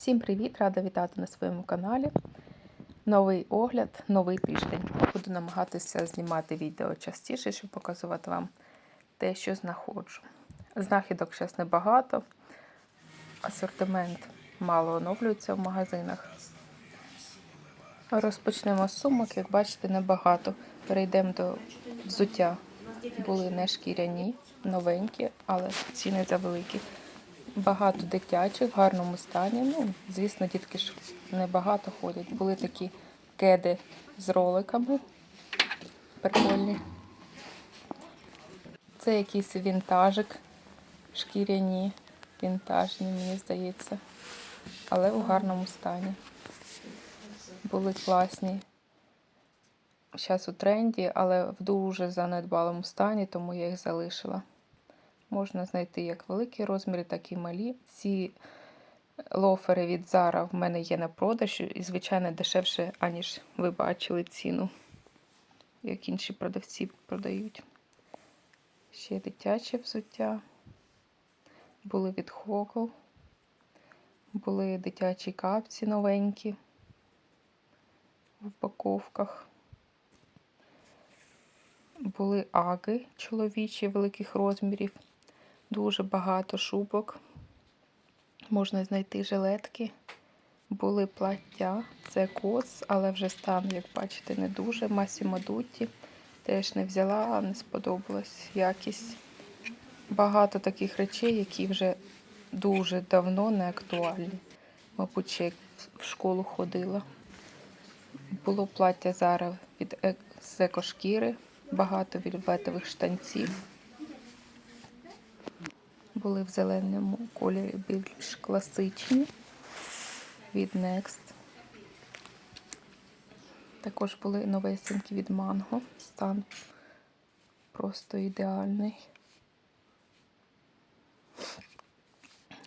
Всім привіт! Рада вітати на своєму каналі. Новий огляд, новий тиждень. Буду намагатися знімати відео частіше, щоб показувати вам те, що знаходжу. Знахідок зараз небагато, асортимент мало оновлюється в магазинах. Розпочнемо з сумок, як бачите, небагато. Перейдемо до взуття. Були не шкіряні, новенькі, але ціни завеликі. Багато дитячих, в гарному стані. Ну, звісно, дітки ж небагато ходять. Були такі кеди з роликами. Прикольні. Це якийсь вінтажик, шкіряні, вінтажні, мені здається. Але у гарному стані. Були класні. Зараз у тренді, але в дуже занедбалому стані, тому я їх залишила. Можна знайти як великі розміри, так і малі. Ці лофери від Zara в мене є на продаж і, звичайно, дешевше, аніж ви бачили ціну, як інші продавці продають. Ще дитяче взуття. Були від Хогл. Були дитячі капці новенькі в упаковках. Були аги чоловічі великих розмірів. Дуже багато шубок. Можна знайти жилетки. Були плаття, це кос, але вже стан, як бачите, не дуже. Масімо Дутті. Теж не взяла, не сподобалась якість. Багато таких речей, які вже дуже давно не актуальні. Мабуть, ще як в школу ходила. Було плаття зараз від е- екошкіри, багато вільветових штанців були в зеленому кольорі більш класичні від Next. Також були новесенькі від Mango. Стан просто ідеальний.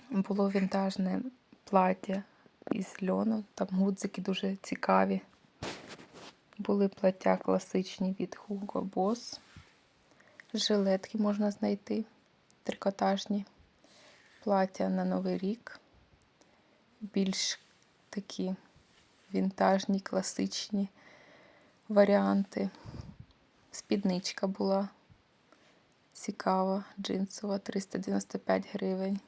Було вінтажне плаття із льону, там гудзики дуже цікаві. Були плаття класичні від Hugo Boss. Жилетки можна знайти трикотажні плаття на Новий рік. Більш такі вінтажні, класичні варіанти. Спідничка була цікава, джинсова, 395 гривень.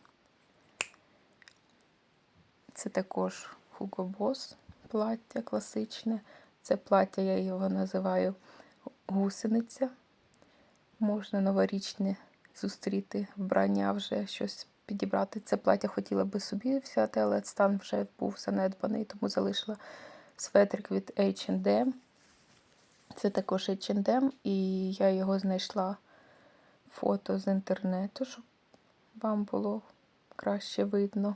Це також Hugo Boss плаття класичне. Це плаття, я його називаю гусениця. Можна новорічне зустріти вбрання, вже щось підібрати. Це плаття хотіла би собі взяти, але стан вже був занедбаний, тому залишила светрик від H&M. Це також H&M, і я його знайшла фото з інтернету, щоб вам було краще видно.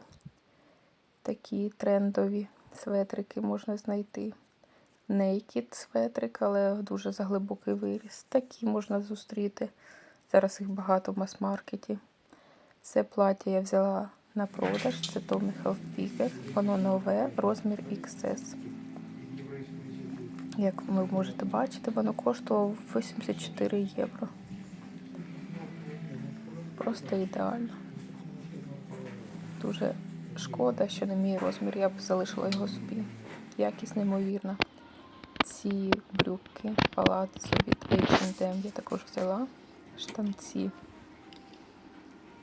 Такі трендові светрики можна знайти. Naked светрик, але дуже заглибокий виріс. Такі можна зустріти. Зараз їх багато в мас-маркеті. Це плаття я взяла на продаж. Це Tommy Hilfiger. Воно нове, розмір XS. Як ви можете бачити, воно коштувало 84 євро. Просто ідеально. Дуже шкода, що не мій розмір. Я б залишила його собі. Якість неймовірна. Ці брюки палаццо від H&M я також взяла штанці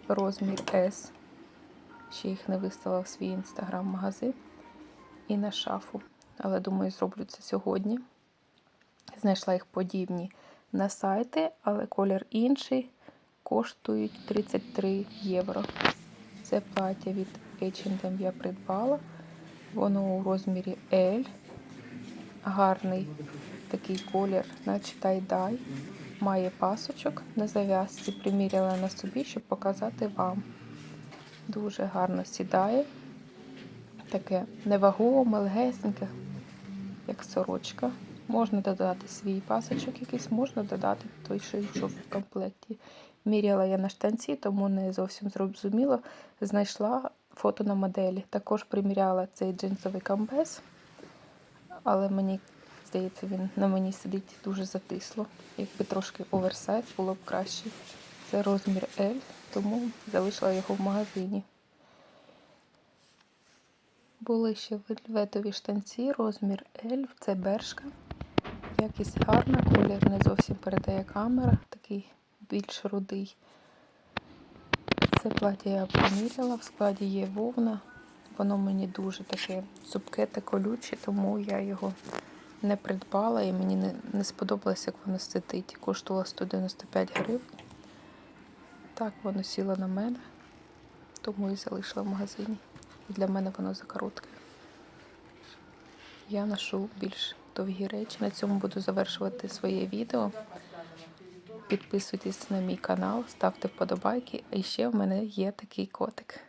розмір S. Ще їх не виставила в свій інстаграм-магазин і на шафу. Але думаю, зроблю це сьогодні. Знайшла їх подібні на сайти, але колір інший. Коштують 33 євро. Це плаття від H&M я придбала. Воно у розмірі L. Гарний такий колір, наче тай-дай має пасочок на зав'язці, приміряла на собі, щоб показати вам. Дуже гарно сідає. Таке невагоме, легесеньке, як сорочка. Можна додати свій пасочок якийсь, можна додати той, що йшов в комплекті. Міряла я на штанці, тому не зовсім зрозуміло. Знайшла фото на моделі. Також приміряла цей джинсовий комбез, але мені Здається, він на мені сидить дуже затисло. Якби трошки оверсайз було б краще. Це розмір L, тому залишила його в магазині. Були ще вельветові штанці, розмір L, це бершка. Якість гарна, колір не зовсім передає камера, такий більш рудий. Це плаття я поміряла, в складі є вовна. Воно мені дуже таке цупке та колюче, тому я його не придбала і мені не, не сподобалось, як воно сидить. Коштувало 195 гривень. Так воно сіло на мене, тому і залишила в магазині. І для мене воно закоротке. Я ношу більш довгі речі. На цьому буду завершувати своє відео. Підписуйтесь на мій канал, ставте вподобайки. А ще в мене є такий котик.